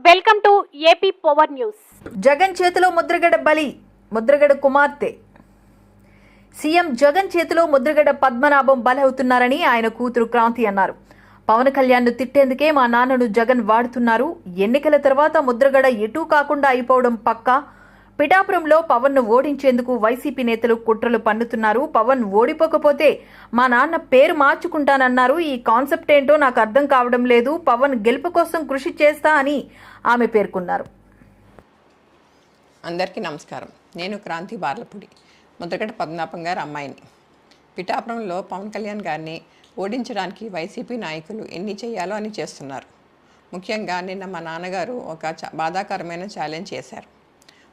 Welcome to AP power news. Jagan చేతిలో ముద్రగడ బలి ముద్రగడ కుమార్తె. సీఎం జగన్ చేతిలో ముద్రగడ పద్మనాభం బలవుతున్నారని ఆయన కూతురు క్రాంతి అన్నారు. పవన్ కళ్యాణ్ తిట్టేందుకే మా నాన్నను జగన్ వాడుతున్నారు. ఎన్నికల తర్వాత ముద్రగడ ఎటూ కాకుండా అయిపోవడం పక్కా? పిఠాపురంలో పవన్ను ఓడించేందుకు వైసీపీ నేతలు కుట్రలు పన్నుతున్నారు. పవన్ ఓడిపోకపోతే మా నాన్న పేరు మార్చుకుంటానన్నారు. ఈ కాన్సెప్ట్ ఏంటో నాకు అర్థం కావడం లేదు. పవన్ గెలుపు కోసం కృషి చేస్తా అని ఆమె పేర్కొన్నారు. అందరికీ నమస్కారం. నేను క్రాంతి బార్లపూడి ముద్రగడ పద్మనాభం గారు అమ్మాయిని. పిఠాపురంలో పవన్ కళ్యాణ్ గారిని ఓడించడానికి వైసీపీ నాయకులు ఎన్ని చేయాలో అని చేస్తున్నారు. ముఖ్యంగా నిన్న మా నాన్నగారు ఒక బాధాకరమైన ఛాలెంజ్ చేశారు.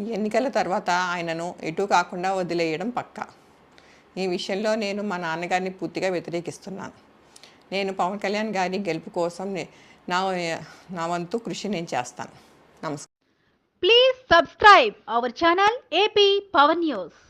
ఈ ఎన్నికల తర్వాత ఆయనను ఎటు కాకుండా వదిలేయడం పక్కా. ఈ విషయంలో నేను మా నాన్నగారిని పూర్తిగా వ్యతిరేకిస్తున్నాను. నేను పవన్ కళ్యాణ్ గారి గెలుపు కోసం నా నా వంతు కృషి నేను చేస్తాను. నమస్కారం. Please subscribe our channel AP Pawan news